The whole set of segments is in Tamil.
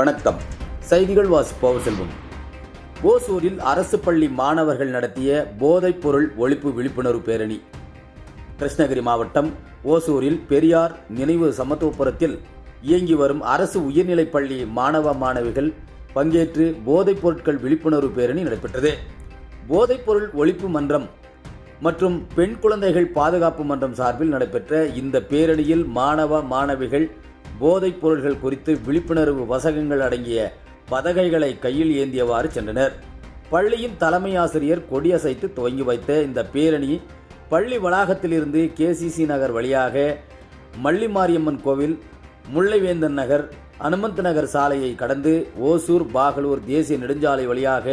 வணக்கம். செய்திகள் வாசிப்பவர் செல்வம். ஓசூரில் அரசு பள்ளி மாணவர்கள் நடத்திய போதைப் பொருள் ஒழிப்பு விழிப்புணர்வு பேரணி. கிருஷ்ணகிரி மாவட்டம் ஓசூரில் பெரியார் நினைவு சமத்துவபுரத்தில் இயங்கி வரும் அரசு உயர்நிலைப் பள்ளி மாணவ மாணவிகள் பங்கேற்று போதைப் பொருட்கள் விழிப்புணர்வு பேரணி நடைபெற்றது. போதைப்பொருள் ஒழிப்பு மன்றம் மற்றும் பெண் குழந்தைகள் பாதுகாப்பு மன்றம் சார்பில் நடைபெற்ற இந்த பேரணியில் மாணவ மாணவிகள் போதைப் பொருள்கள் குறித்து விழிப்புணர்வு வசகங்கள் அடங்கிய பதகைகளை கையில் ஏந்தியவாறு சென்றனர். பள்ளியின் தலைமை ஆசிரியர் கொடியசைத்து துவங்கி வைத்த இந்த பேரணி பள்ளி வளாகத்திலிருந்து கேசிசி நகர் வழியாக மல்லிமாரியம்மன் கோவில் முல்லைவேந்தன் நகர் அனுமந்த் நகர் சாலையை கடந்து ஓசூர் பாகலூர் தேசிய நெடுஞ்சாலை வழியாக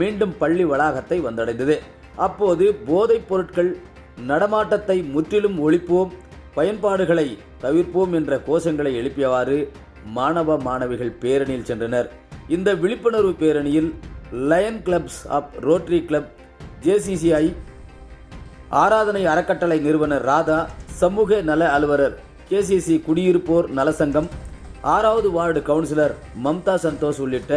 மீண்டும் பள்ளி வளாகத்தை வந்தடைந்தது. அப்போது போதைப் பொருட்கள் நடமாட்டத்தை முற்றிலும் ஒழிப்போம் பயன்பாடுகளை தவிர்ப்போம் என்ற கோஷங்களை எழுப்பியவாறு மாணவ மாணவிகள் பேரணியில் சென்றனர். இந்த விழிப்புணர்வு பேரணியில் lion clubs of Rotary club JCCI Aradhana அறக்கட்டளை நிறுவனர் ராதா சமூக நல அலுவலர் கேசிசி குடியிருப்போர் நலசங்கம் ஆறாவது வார்டு கவுன்சிலர் மம்தா சந்தோஷ் உள்ளிட்ட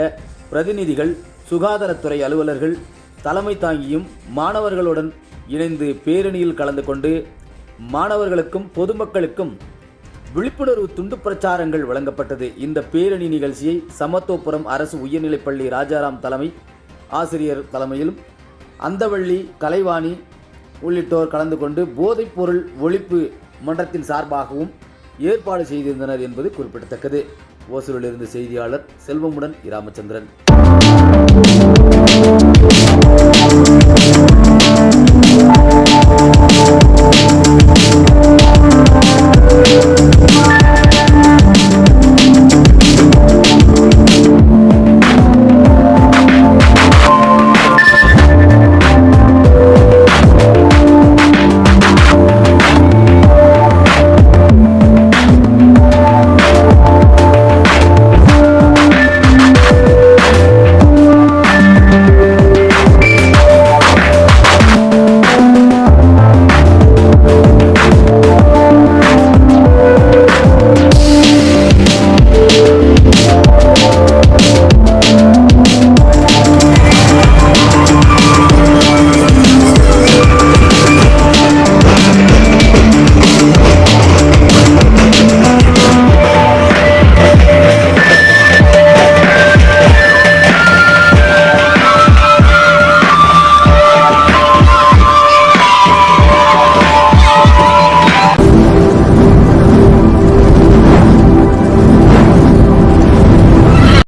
பிரதிநிதிகள் சுகாதாரத்துறை அலுவலர்கள் தலைமை தாங்கியும் மாணவர்களுடன் இணைந்து பேரணியில் கலந்து கொண்டு மாணவர்களுக்கும் பொதுமக்களுக்கும் விழிப்புணர்வு துண்டு பிரச்சாரங்கள் வழங்கப்பட்டது. இந்த பேரணி நிகழ்ச்சியை சமத்துவபுரம் அரசு உயர்நிலைப்பள்ளி ராஜாராம் தலைமை ஆசிரியர் தலைமையிலும் அந்தவள்ளி கலைவாணி உள்ளிட்டோர் கலந்து கொண்டு போதைப்பொருள் ஒழிப்பு மன்றத்தின் சார்பாகவும் ஏற்பாடு செய்திருந்தனர் என்பது குறிப்பிடத்தக்கது. ஓசூரிலிருந்து செய்தியாளர் செல்வமுடன் இராமச்சந்திரன். Thank you.